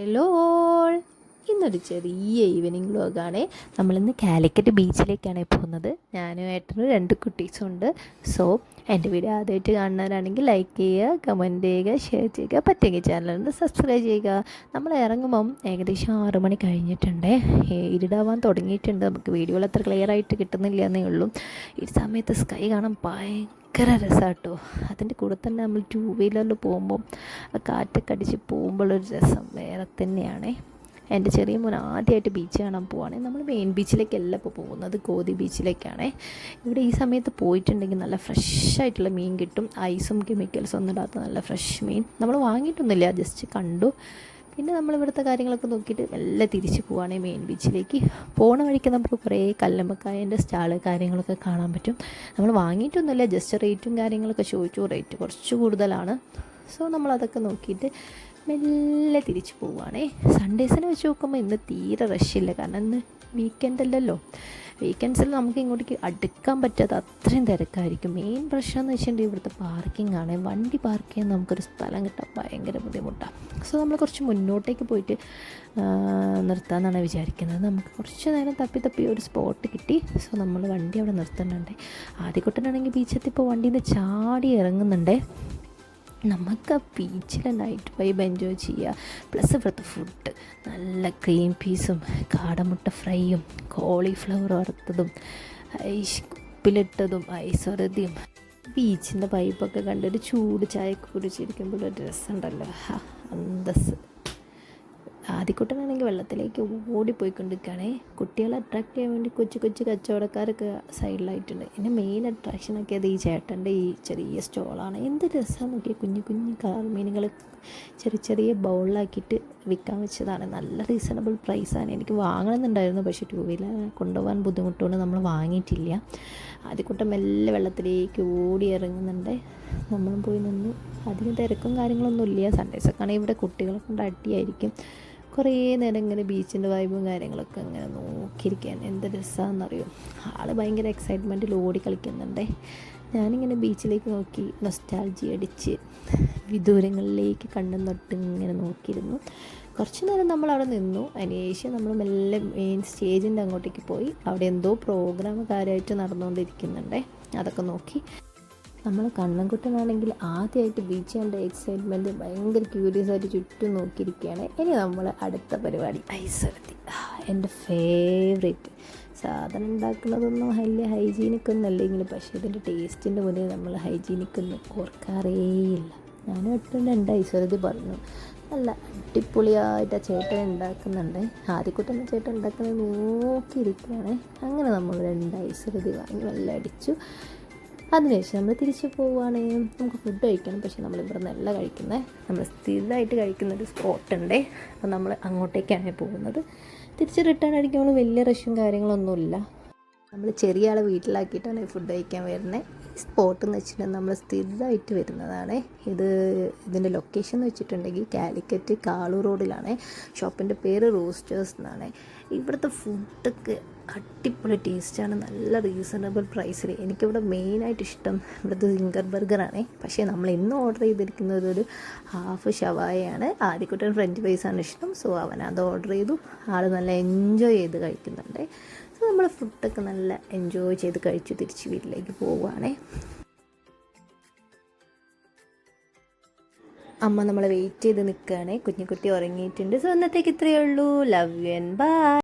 Hello. ഇന്നൊരു ചെറിയ evening വ്ലോഗാണ് നമ്മളിന്ന് കാലിക്കറ്റ് ബീച്ചിലേക്കാണ് പോകുന്നത്. ഞാനും ഏട്ടനും രണ്ട് കുട്ടീസും ഉണ്ട് സോ എന്റെ വീഡിയോ ആദ്യമായിട്ട് കാണുന്നവരാണെങ്കിൽ ലൈക്ക് ചെയ്യുക കമന്റ് ചെയ്യുക ഷെയർ ചെയ്യുക. പറ്റുമെങ്കിൽ ചാനലൊന്ന് സബ്സ്ക്രൈബ് ചെയ്യുക. നമ്മൾ ഇറങ്ങുമ്പം ഏകദേശം ആറ് മണി കഴിഞ്ഞിട്ടുണ്ട്. ഇരുടാവാൻ തുടങ്ങിയിട്ടുണ്ട്. നമുക്ക് വീഡിയോകൾ അത്ര ക്ലിയർ ആയിട്ട് കിട്ടുന്നില്ല എന്നേ ഉള്ളൂ. ഈ സമയത്ത് സ്കൈ കാണാൻ ഭയങ്കര രസമാട്ടോ അതിന്റെ കൂടെ തന്നെ നമ്മൾ ടൂ വീലറിൽ പോകുമ്പോൾ കാറ്റൊക്കെ അടിച്ച് പോകുമ്പോഴൊരു രസം വേറെ തന്നെയാണേ. എന്റെ ചെറിയ മോൻ ആദ്യമായിട്ട് ബീച്ച് കാണാൻ പോവാണ്. നമ്മൾ മെയിൻ ബീച്ചിലേക്കല്ല ഇപ്പോൾ പോകുന്നത്. ഗോതി ബീച്ചിലേക്കാണ് ഇവിടെ ഈ സമയത്ത് പോയിട്ടുണ്ടെങ്കിൽ നല്ല ഫ്രഷ് ആയിട്ടുള്ള മീൻ കിട്ടും. ഐസും കെമിക്കൽസും ഒന്നും ഇടാത്ത നല്ല ഫ്രഷ് മീൻ. നമ്മൾ വാങ്ങിയിട്ടൊന്നുമില്ല. ജസ്റ്റ് കണ്ടു. പിന്നെ നമ്മൾ ഇവിടുത്തെ കാര്യങ്ങളൊക്കെ നോക്കിയിട്ട് മെല്ലെ തിരിച്ച് പോവുകയാണ് മെയിൻ ബീച്ചിലേക്ക് പോണ വഴിക്ക് നമുക്ക് കുറേ കല്ലമ്മക്കായന്റെ സ്റ്റാൾ കാര്യങ്ങളൊക്കെ കാണാൻ പറ്റും. നമ്മൾ വാങ്ങിയിട്ടൊന്നുമില്ല. ജസ്റ്റ് റേറ്റും കാര്യങ്ങളൊക്കെ ചോദിച്ചു. റേറ്റ് കുറച്ച് കൂടുതലാണ്. സോ നമ്മളതൊക്കെ നോക്കിയിട്ട് മെല്ലെ തിരിച്ചു പോവുകയാണേ സൺഡേസിനെ വെച്ച് നോക്കുമ്പോൾ ഇന്ന് തീരെ റഷില്ല കാരണം ഇന്ന് വീക്കെൻഡ് അല്ലല്ലോ. വീക്കെൻഡ്സിൽ നമുക്ക് ഇങ്ങോട്ടേക്ക് അടുക്കാൻ പറ്റാത്ത അത്രയും തിരക്കായിരിക്കും. മെയിൻ പ്രശ്നം എന്ന് വെച്ചിട്ടുണ്ടെങ്കിൽ ഇവിടുത്തെ പാർക്കിംഗ് ആണ്. വണ്ടി പാർക്ക് ചെയ്യാൻ നമുക്കൊരു സ്ഥലം കിട്ടാൻ ഭയങ്കര ബുദ്ധിമുട്ടാണ് സോ നമ്മൾ കുറച്ച് മുന്നോട്ടേക്ക് പോയിട്ട് നിർത്താമെന്നാണ് വിചാരിക്കുന്നത്. നമുക്ക് കുറച്ച് നേരം തപ്പി തപ്പി ഒരു സ്പോട്ട് കിട്ടി. സോ നമ്മൾ വണ്ടി അവിടെ നിർത്തുന്നുണ്ട് ആദ്യക്കുട്ടനാണെങ്കിൽ ബീച്ചെത്തിപ്പോൾ വണ്ടിയിൽ നിന്ന് ചാടി ഇറങ്ങുന്നുണ്ടേ. നമുക്ക് ആ ബീച്ചിലെ നൈറ്റ് വൈബ് എൻജോയ് ചെയ്യുക പ്ലസ് ഇവിടുത്തെ ഫുഡ് നല്ല ക്രീം പീസും കാടമുട്ട ഫ്രൈയും കോളിഫ്ലവർ വറുത്തതും ഐസ് ഉപ്പിലിട്ടതും ഐസ് വറുതിയും ബീച്ചിന്റെ വൈബൊക്കെ കണ്ടൊരു ചൂട് ചായ കുടിച്ചിരിക്കുമ്പോൾ ഒരു രസമുണ്ടല്ലോ. ഹാ അന്തസ് ആദ്യക്കുട്ടനാണെങ്കിൽ വെള്ളത്തിലേക്ക് ഓടിപ്പോയിക്കൊണ്ടിരിക്കുകയാണേ. കുട്ടികളെ അട്രാക്ട് ചെയ്യാൻ വേണ്ടി കൊച്ചു കൊച്ചു കച്ചവടക്കാരൊക്കെ സൈഡിലായിട്ടുണ്ട്. എന്റെ മെയിൻ അട്രാക്ഷനൊക്കെ അത് ഈ ചേട്ടന്റെ ഈ ചെറിയ സ്റ്റോളാണ് എന്ത് രസമാണ് നോക്കിയാൽ കുഞ്ഞു കുഞ്ഞു കളർ മീനുകൾ ചെറിയ ചെറിയ ബൗളിലാക്കിയിട്ട് വിൽക്കാൻ വെച്ചതാണ്. നല്ല റീസണബിൾ പ്രൈസാണ് എനിക്ക് വാങ്ങണമെന്നുണ്ടായിരുന്നു. പക്ഷേ ടൂ വീലർ കൊണ്ടുപോകാൻ ബുദ്ധിമുട്ടുകൊണ്ട് നമ്മൾ വാങ്ങിയിട്ടില്ല. ആദ്യക്കൂട്ടം മെല്ലെ വെള്ളത്തിലേക്ക് ഓടി ഇറങ്ങുന്നുണ്ട്. നമ്മളും പോയി നിന്നു അധികം തിരക്കും കാര്യങ്ങളൊന്നും ഇല്ല. സൺഡേസൊക്കെ ആണെങ്കിൽ ഇവിടെ കുട്ടികളെ കൊണ്ട് അടിയായിരിക്കും. കുറേ നേരം ഇങ്ങനെ ബീച്ചിന്റെ വൈബും കാര്യങ്ങളൊക്കെ ഇങ്ങനെ നോക്കിയിരിക്കാൻ എന്ത് രസമാണെന്നറിയോ ആൾ ഭയങ്കര എക്സൈറ്റ്മെന്റിൽ ഓടി കളിക്കുന്നുണ്ടേ. ഞാനിങ്ങനെ ബീച്ചിലേക്ക് നോക്കി നൊസ്റ്റാൾജി അടിച്ച് വിദൂരങ്ങളിലേക്ക് കണ്ണും തൊട്ട് ഇങ്ങനെ നോക്കിയിരുന്നു. കുറച്ച് നേരം നമ്മൾ അവിടെ നിന്നു അതിനുശേഷം നമ്മൾ മെല്ലെ മെയിൻ സ്റ്റേജിന്റെ അങ്ങോട്ടേക്ക് പോയി. അവിടെ എന്തോ പ്രോഗ്രാം കാര്യമായിട്ട് നടന്നുകൊണ്ടിരിക്കുന്നുണ്ടേ അതൊക്കെ നോക്കി. നമ്മൾ കണ്ണൻകുട്ടനാണെങ്കിൽ ആദ്യമായിട്ട് ബീച്ച് കണ്ട എക്സൈറ്റ്മെന്റ് ഭയങ്കര ക്യൂരിയസ് ആയിട്ട് ചുറ്റും നോക്കിയിരിക്കുകയാണ്. ഇനി നമ്മൾ അടുത്ത പരിപാടി. ഐസ്വരത്തി എന്റെ ഫേവറേറ്റ് സാധനം ഉണ്ടാക്കുന്നതൊന്നും വലിയ ഹൈജീനിക് ഒന്നും അല്ലെങ്കിലും പക്ഷേ ഇതിന്റെ ടേസ്റ്റിന്റെ മുന്നേ നമ്മൾ ഹൈജീനിക് ഒന്നും ഓർക്കാറേയില്ല. ഞാൻ ഒട്ടും രണ്ട് ഐശ്വര്യതി പറഞ്ഞു. നല്ല അടിപൊളിയായിട്ട് ആ ചേട്ടൻ ഉണ്ടാക്കുന്നുണ്ട്. ആദ്യക്കുട്ടൻ ചേട്ടൻ ഉണ്ടാക്കുന്നത് നോക്കിയിരിക്കുകയാണ്. അങ്ങനെ നമ്മൾ രണ്ട് ഐശ്വര്യതി വാങ്ങി നല്ല അടിച്ചു. അതിനുശേഷം നമ്മൾ തിരിച്ചു പോവുകയാണ്. നമുക്ക് ഫുഡ് കഴിക്കണം. പക്ഷേ നമ്മൾ ഇവിടെ നല്ല കഴിക്കുന്നത് നമ്മൾ സ്ഥിരമായിട്ട് കഴിക്കുന്ന ഒരു സ്പോട്ട് ഉണ്ട്. അപ്പോൾ നമ്മൾ അങ്ങോട്ടേക്കാണ് പോകുന്നത്. തിരിച്ച് റിട്ടേൺ അടിക്കുമ്പോൾ വലിയ റഷും കാര്യങ്ങളൊന്നുമില്ല. നമ്മൾ ചെറിയ ആളെ വീട്ടിലാക്കിയിട്ടാണ് ഫുഡ് കഴിക്കാൻ വരുന്നത് ഈ സ്പോട്ട് എന്ന് വെച്ചിട്ടുണ്ടെങ്കിൽ നമ്മൾ സ്ഥിരമായിട്ട് വരുന്നതാണ്. ഇത് ഇതിന്റെ ലൊക്കേഷൻ എന്ന് വെച്ചിട്ടുണ്ടെങ്കിൽ കാലിക്കറ്റ് കാളു റോഡിലാണ്. ഷോപ്പിന്റെ പേര് റോസ്റ്റേഴ്സ് എന്നാണ്. ഇവിടുത്തെ ഫുഡൊക്കെ അടിപൊളി ടേസ്റ്റാണ് നല്ല റീസണബിൾ പ്രൈസിൽ എനിക്കിവിടെ മെയിനായിട്ട് ഇഷ്ടം ഇവിടുത്തെ സിംഗർ ബർഗറാണ് പക്ഷേ നമ്മൾ ഇന്ന് ഓർഡർ ചെയ്തിരിക്കുന്നത് ഒരു ഹാഫ് ഷവായയാണ് ആദ്യക്കുട്ടൻ ഫ്രഞ്ച് ഫ്രൈസാണ് ഇഷ്ടം. സോ അവൻ അത് ഓർഡർ ചെയ്തു. ആൾ നല്ല എൻജോയ് ചെയ്ത് കഴിക്കുന്നുണ്ട്. ഫുഡൊക്കെ നല്ല എൻജോയ് ചെയ്ത് കഴിച്ച് തിരിച്ച് വീട്ടിലേക്ക് പോവുകയാണേ അമ്മ നമ്മളെ വെയിറ്റ് ചെയ്ത് നിൽക്കുകയാണ് കുഞ്ഞുകുട്ടി ഉറങ്ങിയിട്ടുണ്ട്. സോ ഇന്നത്തേക്ക് ഇത്രയേ ഉള്ളൂ. Love you and by